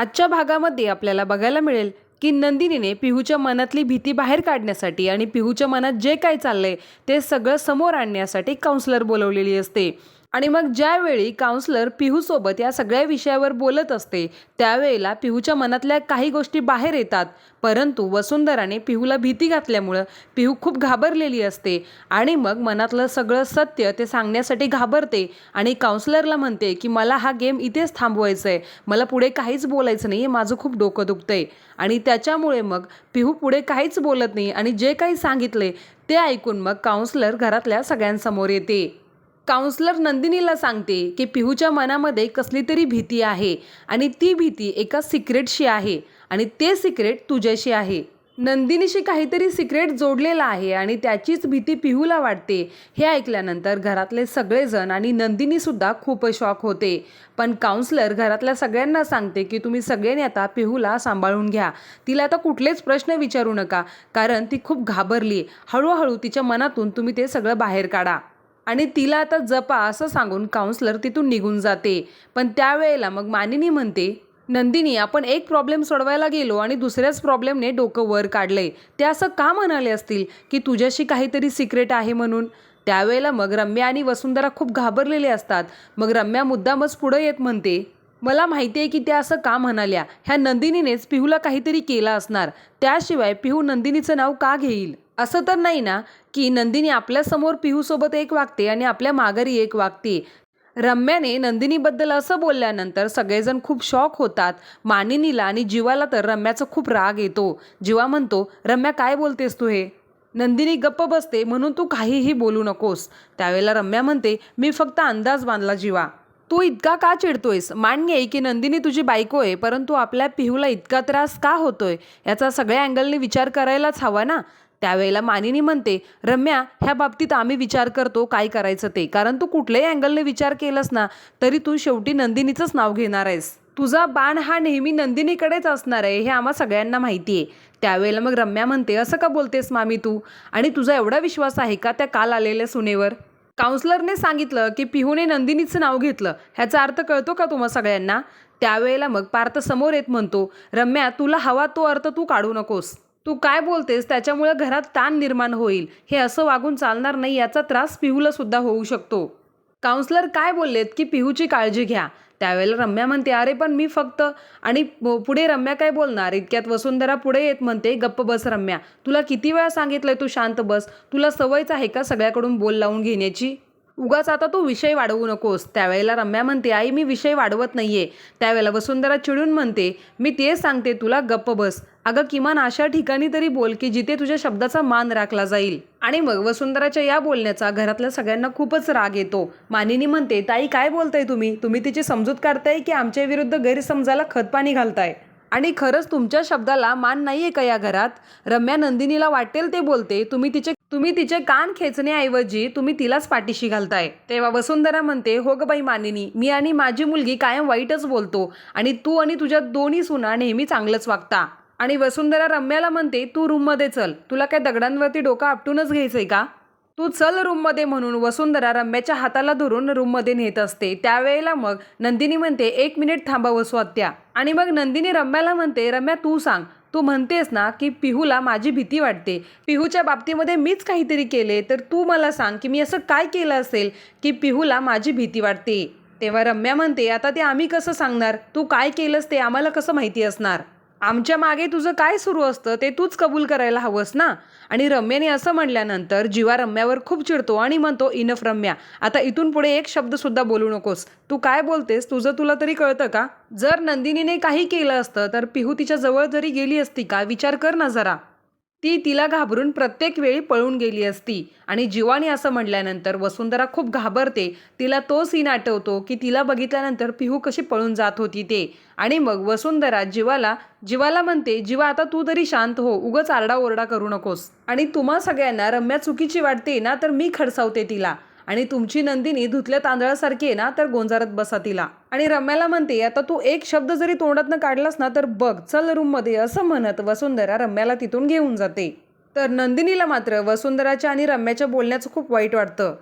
आजच्या भागामध्ये आपल्याला बघायला मिळेल की नंदिनीने पिहूच्या मनातली भीती बाहेर काढण्यासाठी आणि पिहूच्या मनात जे काय चाललंय ते सगळं समोर आणण्यासाठी काउन्सलर बोलवलेली असते. आणि मग ज्यावेळी काउन्सलर पिहूसोबत या सगळ्या विषयावर बोलत असते त्यावेळेला पिहूच्या मनातल्या काही गोष्टी बाहेर येतात. परंतु वसुंधराने पिहूला भीती घातल्यामुळं पिहू खूप घाबरलेली असते आणि मग मनातलं सगळं सत्य ते सांगण्यासाठी घाबरते आणि काउन्सलरला म्हणते की मला हा गेम इथेच थांबवायचा आहे मला पुढे काहीच बोलायचं नाही आहे माझं खूप डोकं दुखतंय. आणि त्याच्यामुळे मग पिहू पुढे काहीच बोलत नाही आणि जे काही सांगितले ते ऐकून मग काउन्सलर घरातल्या सगळ्यांसमोर येते. काउन्सलर नंदिनीला सांगते की पिहूच्या मनामध्ये कसली तरी भीती आहे आणि ती भीती एका सिक्रेटशी आहे आणि ते सिक्रेट तुझ्याशी आहे. नंदिनीशी काहीतरी सिक्रेट जोडलेलं आहे आणि त्याचीच भीती पिहूला वाटते. हे ऐकल्यानंतर घरातले सगळेजण आणि नंदिनीसुद्धा खूप शॉक होते. पण काउन्सलर घरातल्या सगळ्यांना सांगते की तुम्ही सगळ्यांनी आता पिहूला सांभाळून घ्या. तिला आता कुठलेच प्रश्न विचारू नका कारण ती खूप घाबरली. हळूहळू तिच्या मनातून तुम्ही ते सगळं बाहेर काढा. आणि तिला आता जपा असं सांगून काउन्सलर तिथून निघून जाते. पण त्यावेळेला मग मानिनी म्हणते नंदिनी आपण एक प्रॉब्लेम सोडवायला गेलो आणि दुसऱ्याच प्रॉब्लेमने डोकं वर काढलंय. ते असं का म्हणाले असतील की तुझ्याशी काहीतरी सिक्रेट आहे म्हणून? त्यावेळेला मग रम्या आणि वसुंधरा खूप घाबरलेले असतात. मग रम्या मुद्दामच पुढं येत म्हणते मला माहिती आहे की त्या असं का म्हणाल्या? ह्या नंदिनीनेच पिहूला काहीतरी केलं असणार. त्याशिवाय पिहू नंदिनीचं नाव का घेईल? असं तर नाही ना की नंदिनी आपल्यासमोर पिहूसोबत एक वागते आणि आपल्या माघारी एक वागते. रम्याने नंदिनीबद्दल असं बोलल्यानंतर सगळेजण खूप शॉक होतात. मानिनीला आणि जीवाला तर रम्याचा खूप राग येतो. जीवा म्हणतो रम्या काय बोलतेस तू हे? नंदिनी गप्प बसते म्हणून तू काहीही बोलू नकोस. त्यावेळेला रम्या म्हणते मी फक्त अंदाज बांधला जीवा. तू इतका का चिडतोयस? मान्य आहे की नंदिनी तुझी बायको आहे परंतु आपल्या पिहूला इतका त्रास का होतोय? याचा सगळ्या अँगलने विचार करायलाच हवा ना. त्यावेळेला मानिनी म्हणते रम्या ह्या बाबतीत आम्ही विचार करतो काय करायचं ते. कारण तू कुठल्याही अँगलने विचार केलास ना तरी तू शेवटी नंदिनीचंच नाव घेणार आहेस. तुझा बाण हा नेहमी नंदिनीकडेच असणार आहे हे आम्हा सगळ्यांना माहिती आहे. त्यावेळेला मग रम्या म्हणते असं का बोलतेस मामी तू? आणि तुझा एवढा विश्वास आहे का त्या काल आलेल्या सुनेवर? काउन्सलरने सांगितलं की पिहूने नंदिनीचं नाव घेतलं. ह्याचा अर्थ कळतो का तुम्हा सगळ्यांना? त्यावेळेला मग पार्थ समोर येत म्हणतो रम्या तुला हवा तो अर्थ तू काढू नकोस. तू काय बोलतेस? त्याच्यामुळे घरात ताण निर्माण होईल. हे असं वागून चालणार नाही याचा त्रास पिहूला सुद्धा होऊ शकतो. काउन्सलर काय बोललेत की पिहूची काळजी घ्या. त्यावेळेला रम्या म्हणते अरे पण मी फक्त आणि पुढे रम्या काय बोलणार? इतक्यात वसुंधरा पुढे येत म्हणते गप्प बस रम्या. तुला किती वेळा सांगितलंय तू शांत बस? तुला सवयच आहे का सगळ्याकडून बोल लावून घेण्याची? उगाच आता तू विषय वाढवू नकोस. त्यावेळेला रम्या म्हणते आई मी विषय वाढवत नाहीये. त्यावेळेला वसुंधरा चिडून म्हणते मी तेच सांगते तुला गप्प बस. अगं किमान अशा ठिकाणी तरी बोल की जिथे तुझ्या शब्दाचा मान राखला जाईल. आणि मग वसुंधराच्या या बोलण्याचा घरातल्या सगळ्यांना खूपच राग येतो. मानिनी म्हणते ताई काय बोलताय तुम्ही? तुम्ही तिची समजूत काढताय की आमच्या विरुद्ध गैरसमजाला खतपाणी घालताय? आणि खरंच तुमच्या शब्दाला मान नाही आहे का या घरात? रम्या नंदिनीला वाटेल ते बोलते तुम्ही तिचे तुम्ही तिचे कान खेचण्याऐवजी तुम्ही तिलाच पाठीशी घालताय. तेव्हा वसुंधरा म्हणते हो ग बाई मानिनी मी आणि माझी मुलगी कायम वाईटच बोलतो आणि तू आणि तुझ्या दोन्ही सुना नेहमी चांगलंच वागता. आणि वसुंधरा रम्याला म्हणते तू रूममध्ये चल तुला काय दगडांवरती डोकं आपटूनच घ्यायचंय का? तू चल रूममध्ये म्हणून वसुंधरा रम्याच्या हाताला धरून रूममध्ये नेत असते. त्यावेळेला मग नंदिनी म्हणते एक मिनिट थांबा वसू आत्या. आणि मग नंदिनी रम्याला म्हणते रम्या तू सांग तू म्हणतेस ना की पिहूला माझी भीती वाटते. पिहूच्या बाबतीमध्ये मीच काहीतरी केले तर तू मला सांग की मी असं काय केलं असेल की पिहूला माझी भीती वाटते? तेव्हा रम्या म्हणते आता ते आम्ही कसं सांगणार? तू काय केलंस ते आम्हाला कसं माहिती असणार? आमच्या मागे तुझं काय सुरू असतं ते तूच कबूल करायला हवंस ना? आणि रम्याने असं म्हणल्यानंतर जीवा रम्यावर खूप चिडतो आणि म्हणतो इनफ रम्या आता इथून पुढे एक शब्द सुद्धा बोलू नकोस. तू काय बोलतेस? तुझं तुला तरी कळतं का? जर नंदिनीने काही केलं असतं तर पिहू तिच्या जवळ जरी गेली असती का? विचार कर ना जरा. ती तिला घाबरून प्रत्येक वेळी पळून गेली असती. आणि जीवाने असं म्हटल्यानंतर वसुंधरा खूप घाबरते. तिला तो सीन आठवतो की तिला बघितल्यानंतर पिहू कशी पळून जात होती ते. आणि मग वसुंधरा जीवाला जीवाला म्हणते जीवा आता तू तरी शांत हो उगच आरडाओरडा करू नकोस. आणि तुम्हा सगळ्यांना रम्या चुकीची वाटते ना तर मी खडसावते तिला. आणि तुमची नंदिनी धुतल्या तांदळासारखी आहे ना तर गोंजारत बसा तिला. आणि रम्याला म्हणते आता तू एक शब्द जरी तोंडातनं काढलास ना तर बघ चल रूममध्ये असं म्हणत वसुंधरा रम्याला तिथून घेऊन जाते. तर नंदिनीला मात्र वसुंधराच्या आणि रम्याच्या बोलण्याचं खूप वाईट वाटतं.